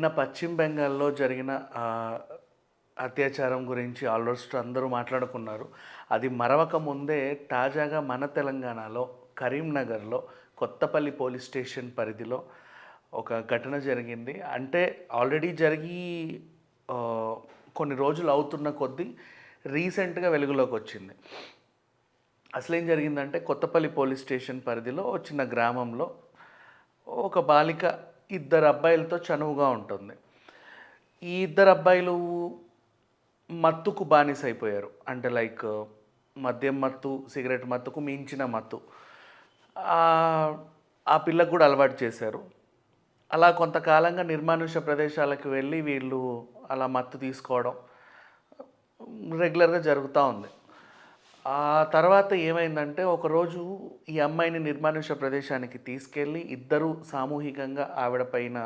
నిన్న పశ్చిమ బెంగాల్లో జరిగిన అత్యాచారం గురించి ఆల్మోస్ట్ అందరూ మాట్లాడుకున్నారు. అది మరవక ముందే తాజాగా మన తెలంగాణలో కరీంనగర్లో కొత్తపల్లి పోలీస్ స్టేషన్ పరిధిలో ఒక ఘటన జరిగింది. అంటే ఆల్రెడీ జరిగి కొన్ని రోజులు అవుతున్న కొద్దీ రీసెంట్గా వెలుగులోకి వచ్చింది. అసలు ఏం జరిగిందంటే కొత్తపల్లి పోలీస్ స్టేషన్ పరిధిలో చిన్న గ్రామంలో ఒక బాలిక ఇద్దరు అబ్బాయిలతో చనువుగా ఉంటుంది. ఈ ఇద్దరు అబ్బాయిలు మత్తుకు బానిస అయిపోయారు. అంటే లైక్ మద్యం మత్తు సిగరెట్ మత్తుకు మించిన మత్తు. ఆ- పిల్లకు కూడా అలవాటు చేశారు. అలా కొంతకాలంగా నిర్మానుష్య ప్రదేశాలకు వెళ్ళి వీళ్ళు అలా మత్తు తీసుకోవడం రెగ్యులర్గా జరుగుతూ ఉంది. ఆ తర్వాత ఏమైందంటే ఒకరోజు ఈ అమ్మాయిని నిర్మానుష్య ప్రదేశానికి తీసుకెళ్ళి ఇద్దరు సామూహికంగా ఆవిడ పైన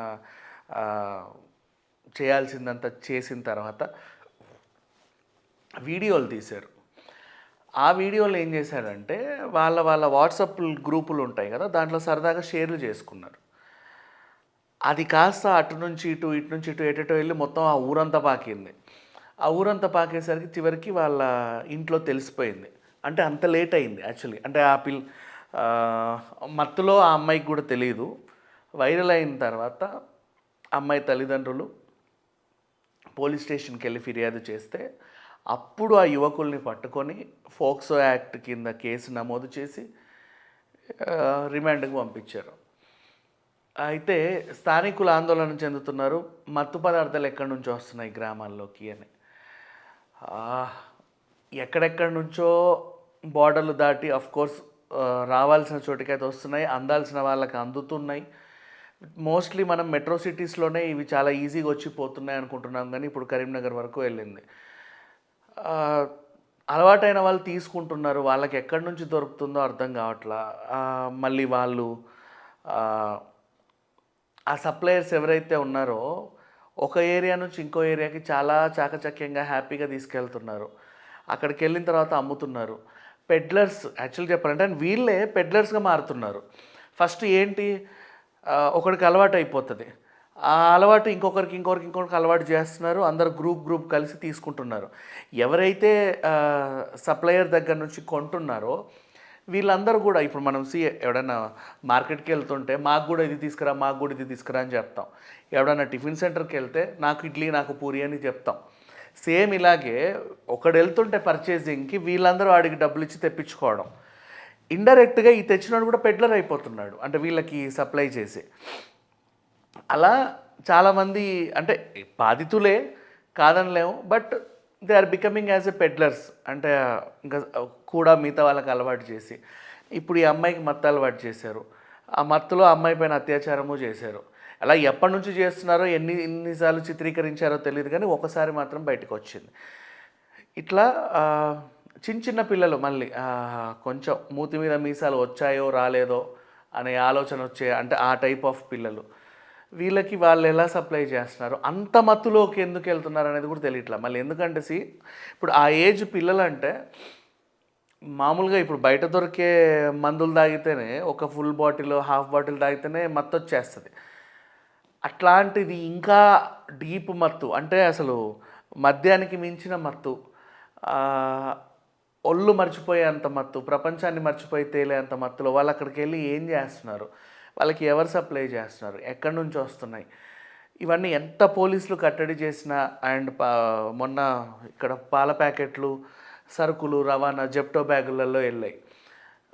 చేయాల్సిందంతా చేసిన తర్వాత వీడియోలు తీశారు. ఆ వీడియోలు ఏం చేశారంటే వాళ్ళ వాళ్ళ వాట్సాప్ గ్రూపులు ఉంటాయి కదా దాంట్లో సరదాగా షేర్లు చేసుకున్నారు. అది కాస్త అటు నుంచి ఇటు ఇటు నుంచి ఇటు ఎటటో వెళ్ళి మొత్తం ఆ ఊరంతా పాకింది. ఆ ఊరంతా పాకేసరికి చివరికి వాళ్ళ ఇంట్లో తెలిసిపోయింది. అంటే అంత లేట్ అయింది యాక్చువల్లీ. అంటే ఆ పిల్ మత్తులో ఆ అమ్మాయికి కూడా తెలియదు వైరల్ అయిన తర్వాత అమ్మాయి తల్లిదండ్రులు పోలీస్ స్టేషన్కి వెళ్ళి ఫిర్యాదు చేస్తే అప్పుడు ఆ యువకుల్ని పట్టుకొని ఫోక్సో యాక్ట్ కింద కేసు నమోదు చేసి రిమాండ్కి పంపించారు. అయితే స్థానికులు ఆందోళన చెందుతున్నారు. మత్తు పదార్థాలు ఎక్కడి నుంచి వస్తున్నాయి గ్రామాల్లోకి అని. ఎక్కడెక్కడి నుంచో బార్డర్లు దాటి అఫ్ కోర్స్ రావాల్సిన చోటికైతే వస్తున్నాయి అందాల్సిన వాళ్ళకి అందుతున్నాయి. మోస్ట్లీ మనం మెట్రో సిటీస్లోనే ఇవి చాలా ఈజీగా వచ్చి పోతున్నాయి అనుకుంటున్నాం కానీ ఇప్పుడు కరీంనగర్ వరకు వెళ్ళింది. అలవాటైన వాళ్ళు తీసుకుంటున్నారు వాళ్ళకి ఎక్కడి నుంచి దొరుకుతుందో అర్థం కావట్లా. మళ్ళీ వాళ్ళు ఆ సప్లయర్స్ ఎవరైతే ఉన్నారో ఒక ఏరియా నుంచి ఇంకో ఏరియాకి చాలా చాకచక్యంగా హ్యాపీగా తీసుకెళ్తున్నారు. అక్కడికి వెళ్ళిన తర్వాత అమ్ముతున్నారు. పెడ్లర్స్ యాక్చువల్ చెప్పాలంటే అండ్ వీళ్ళే పెడ్లర్స్గా మారుతున్నారు. ఫస్ట్ ఏంటి? ఒకరికి అలవాటు అయిపోతుంది. ఆ అలవాటు ఇంకొకరికి ఇంకొకరికి ఇంకొకరికి అలవాటు చేస్తున్నారు. అందరు గ్రూప్ గ్రూప్ కలిసి తీసుకుంటున్నారు. ఎవరైతే సప్లయర్ దగ్గర నుంచి కొంటున్నారో వీళ్ళందరూ కూడా ఇప్పుడు మనం సి ఎవడన్నా మార్కెట్కి వెళ్తుంటే మాకు కూడా ఇది తీసుకురా మాకు కూడా ఇది తీసుకురా అని చెప్తాం. ఎవడన్నా టిఫిన్ సెంటర్కి వెళ్తే నాకు ఇడ్లీ నాకు పూరి అని చెప్తాం. సేమ్ ఇలాగే ఒకడు వెళ్తుంటే పర్చేసింగ్కి వీళ్ళందరూ వాడికి డబ్బులు ఇచ్చి తెప్పించుకోవడం. ఇండైరెక్ట్గా ఈ తెచ్చినోడు కూడా పెడ్లర్ అయిపోతున్నాడు. అంటే వీళ్ళకి సప్లై చేసి. అలా చాలామంది అంటే బాధితులే కాదనలేము but they are becoming as a peddlers. అంటే ఇంకా కూడా మిగతా వాళ్ళకి అలవాటు చేసి ఇప్పుడు ఈ అమ్మాయికి మత్తు అలవాటు చేశారు. ఆ మత్తులో అమ్మాయి పైన అత్యాచారము చేశారు. అలా ఎప్పటి నుంచి చేస్తున్నారో ఎన్ని ఎన్నిసార్లు చిత్రీకరించారో తెలియదు కానీ ఒకసారి మాత్రం బయటకు వచ్చింది. ఇట్లా చిన్న చిన్న పిల్లలు మళ్ళీ కొంచెం మూతి మీద మీసాలు వచ్చాయో రాలేదో అనే ఆలోచన వచ్చే అంటే ఆ టైప్ ఆఫ్ పిల్లలు వీళ్ళకి వాళ్ళు ఎలా సప్లై చేస్తున్నారు అంత మత్తులోకి ఎందుకు వెళ్తున్నారు అనేది కూడా తెలియట్లా. మళ్ళీ ఎందుకంటే సి ఇప్పుడు ఆ ఏజ్ పిల్లలంటే మామూలుగా ఇప్పుడు బయట దొరికే మందులు తాగితేనే ఒక ఫుల్ బాటిల్ హాఫ్ బాటిల్ తాగితేనే మత్తు వచ్చేస్తుంది అట్లాంటిది ఇంకా డీప్ మత్తు అంటే అసలు మద్యానికి మించిన మత్తు ఒళ్ళు మర్చిపోయేంత మత్తు ప్రపంచాన్ని మర్చిపోయి తేలేంత మత్తులో వాళ్ళు అక్కడికి వెళ్ళి ఏం చేస్తున్నారు? వాళ్ళకి ఎవరు సప్లై చేస్తున్నారు? ఎక్కడి నుంచి వస్తున్నాయి? ఇవన్నీ ఎంత పోలీసులు కట్టడి చేసినా అండ్ పా మొన్న ఇక్కడ పాల ప్యాకెట్లు సరుకులు రవాణా జెప్టో బ్యాగులలో వెళ్ళాయి.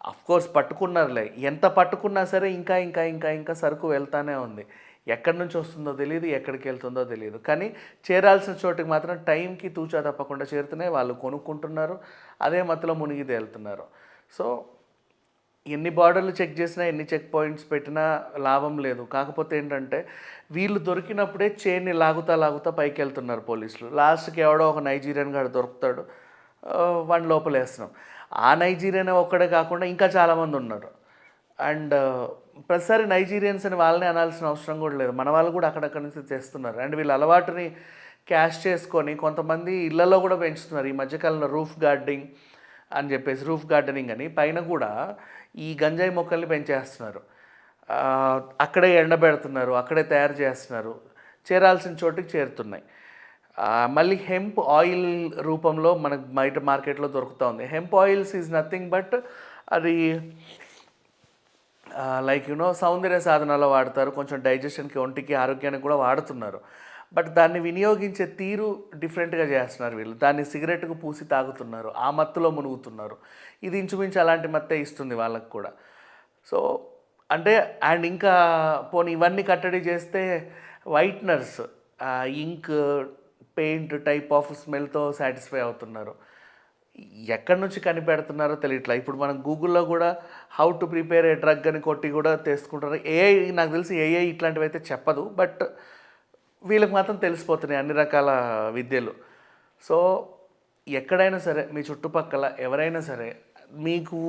అఫ్ కోర్స్ పట్టుకున్నారులే. ఎంత పట్టుకున్నా సరే ఇంకా ఇంకా ఇంకా ఇంకా సరుకు వెళ్తానే ఉంది. ఎక్కడి నుంచి వస్తుందో తెలియదు ఎక్కడికి వెళ్తుందో తెలియదు కానీ చేరాల్సిన చోటుకి మాత్రం టైంకి తూచా తప్పకుండా చేరుతున్నాయి వాళ్ళు కొనుక్కుంటున్నారు. అదే మత్తులో మునిగి తేలుతున్నారు. సో ఎన్ని బార్డర్లు చెక్ చేసినా ఎన్ని చెక్ పాయింట్స్ పెట్టినా లాభం లేదు. కాకపోతే ఏంటంటే వీళ్ళు దొరికినప్పుడే చైన్ని లాగుతా లాగుతా పైకి వెళ్తున్నారు పోలీసులు లాస్ట్కి ఎవడో ఒక నైజీరియన్ గాడు దొరుకుతాడు. వాడిని లోపలేస్తున్నాం ఆ నైజీరియన్ ఒక్కడే కాకుండా ఇంకా చాలామంది ఉన్నారు. అండ్ ప్రతిసారి నైజీరియన్స్ అని వాళ్ళని అనాల్సిన అవసరం కూడా లేదు. మన వాళ్ళు కూడా అక్కడక్కడి నుంచి చేస్తున్నారు అండ్ వీళ్ళ అలవాటుని క్యాష్ చేసుకొని కొంతమంది ఇళ్ళలో కూడా పెంచుతున్నారు. ఈ మధ్యకాలంలో రూఫ్ గార్డెనింగ్ అని చెప్పేసి రూఫ్ గార్డెనింగ్ అని. పైన కూడా ఈ గంజాయి మొక్కల్ని పెంచేస్తున్నారు. అక్కడే ఎండబెడుతున్నారు అక్కడే తయారు చేస్తున్నారు. చేరాల్సిన చోటికి చేరుతున్నాయి. మళ్ళీ హెంప్ ఆయిల్ రూపంలో మనకు బయట మార్కెట్లో దొరుకుతూ ఉంది. Hemp oils is nothing but అది లైక్ యూనో సౌందర్య సాధనాలో వాడతారు. కొంచెం డైజెషన్కి ఒంటికి ఆరోగ్యానికి కూడా వాడుతున్నారు. బట్ దాన్ని వినియోగించే తీరు డిఫరెంట్గా చేస్తున్నారు వీళ్ళు. దాన్ని సిగరెట్కు పూసి తాగుతున్నారు. ఆ మత్తులో మునుగుతున్నారు. ఇది ఇంచుమించు అలాంటి మత్తే ఇస్తుంది వాళ్ళకు కూడా. సో అంటే అండ్ ఇంకా పోనీ ఇవన్నీ కట్టడి చేస్తే whiteners ink paint type of స్మెల్తో satisfy అవుతున్నారు. ఎక్కడి నుంచి కనిపెడుతున్నారో తెలియట్లా. ఇప్పుడు మనం గూగుల్లో కూడా how to prepare a drug అని కొట్టి కూడా తెలుసుకుంటారు ఏఐ నాకు తెలిసి ఏఐ ఇట్లాంటివి అయితే చెప్పదు బట్ వీళ్ళకి మాత్రం తెలిసిపోతున్నాయి అన్ని రకాల విద్యలు. సో ఎక్కడైనా సరే మీ చుట్టుపక్కల ఎవరైనా సరే మీకు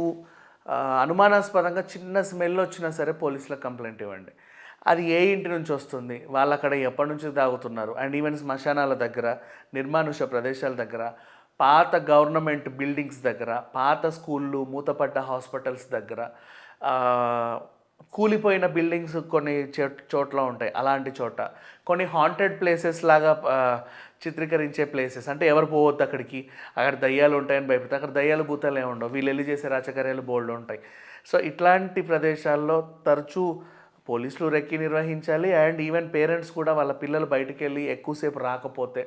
అనుమానాస్పదంగా చిన్న స్మెల్ వచ్చినా సరే పోలీసులకు కంప్లైంట్ ఇవ్వండి. అది ఏ ఇంటి నుంచి వస్తుంది? వాళ్ళు అక్కడ ఎప్పటి నుంచి తాగుతున్నారు? అండ్ ఈవెన్ శ్మశానాల దగ్గర నిర్మానుష ప్రదేశాల దగ్గర పాత గవర్నమెంట్ బిల్డింగ్స్ దగ్గర పాత స్కూళ్ళు మూతపడ్డ హాస్పిటల్స్ దగ్గర కూలిపోయిన బిల్డింగ్స్ కొన్ని చోట్- చోట్ల ఉంటాయి. అలాంటి చోట. కొన్ని హాంటెడ్ ప్లేసెస్ లాగా చిత్రీకరించే ప్లేసెస్ అంటే ఎవరు పోవద్దు అక్కడికి. అక్కడ దయ్యాలు ఉంటాయని భయపడితే అక్కడ దయ్యాలు భూతాలు ఏమి ఉండవు. వీళ్ళు వెళ్ళి చేసే రాచకార్యాలు బోల్డ్ ఉంటాయి. సో ఇట్లాంటి ప్రదేశాల్లో తరచూ పోలీసులు రెక్కి నిర్వహించాలి. అండ్ ఈవెన్ పేరెంట్స్ కూడా వాళ్ళ పిల్లలు బయటికి వెళ్ళి ఎక్కువసేపు రాకపోతే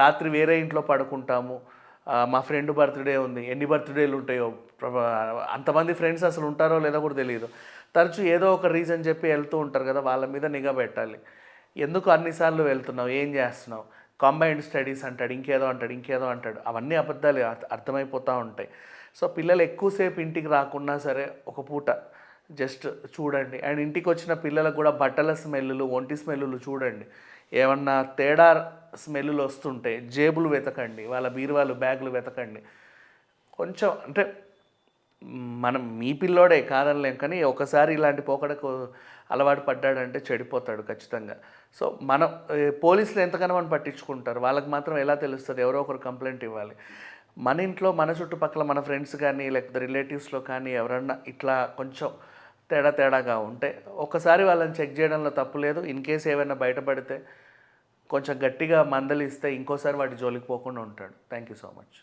రాత్రి వేరే ఇంట్లో పడుకుంటాము. మా ఫ్రెండ్ బర్త్డే ఉంది. ఎన్ని బర్త్డేలు ఉంటాయో అంతమంది ఫ్రెండ్స్ అసలు ఉంటారో లేదో కూడా తెలియదు తరచూ ఏదో ఒక రీజన్ చెప్పి వెళ్తూ ఉంటారు కదా వాళ్ళ మీద నిఘా పెట్టాలి. ఎందుకు అన్నిసార్లు వెళ్తున్నావు? ఏం చేస్తున్నావు? కాంబైన్డ్ స్టడీస్ అంటాడు ఇంకేదో అంటాడు ఇంకేదో అంటాడు. అవన్నీ అబద్ధాలు అర్థమైపోతూ ఉంటాయి. సో పిల్లలు ఎక్కువసేపు ఇంటికి రాకున్నా సరే ఒక పూట జస్ట్ చూడండి. అండ్ ఇంటికి వచ్చిన పిల్లలకు కూడా బట్టల స్మెల్లులు ఒంటి స్మెల్లులు చూడండి. ఏమన్నా తేడా స్మెల్లులు వస్తుంటే జేబులు వెతకండి వాళ్ళ బీరువాలు బ్యాగులు వెతకండి. కొంచెం అంటే మనం మీ పిల్లోడే కాదనలేం కానీ ఒకసారి ఇలాంటి పోకడకు అలవాటు పడ్డాడంటే చెడిపోతాడు ఖచ్చితంగా. సో మనం పోలీసులు ఎంతకన్నా మనం పట్టించుకుంటారు. వాళ్ళకి మాత్రం ఎలా తెలుస్తుంది? ఎవరో ఒకరు కంప్లైంట్ ఇవ్వాలి. మన ఇంట్లో మన చుట్టుపక్కల మన ఫ్రెండ్స్ కానీ లేకపోతే రిలేటివ్స్లో కానీ ఎవరన్నా ఇట్లా కొంచెం తేడా తేడాగా ఉంటే ఒకసారి వాళ్ళని చెక్ చేయడంలో తప్పు లేదు. ఇన్ కేస్ ఏమైనా బయటపడితే కొంచెం గట్టిగా మందలిస్తే ఇంకోసారి వాటి జోలికి పోకుండా ఉంటాడు. Thank you so much.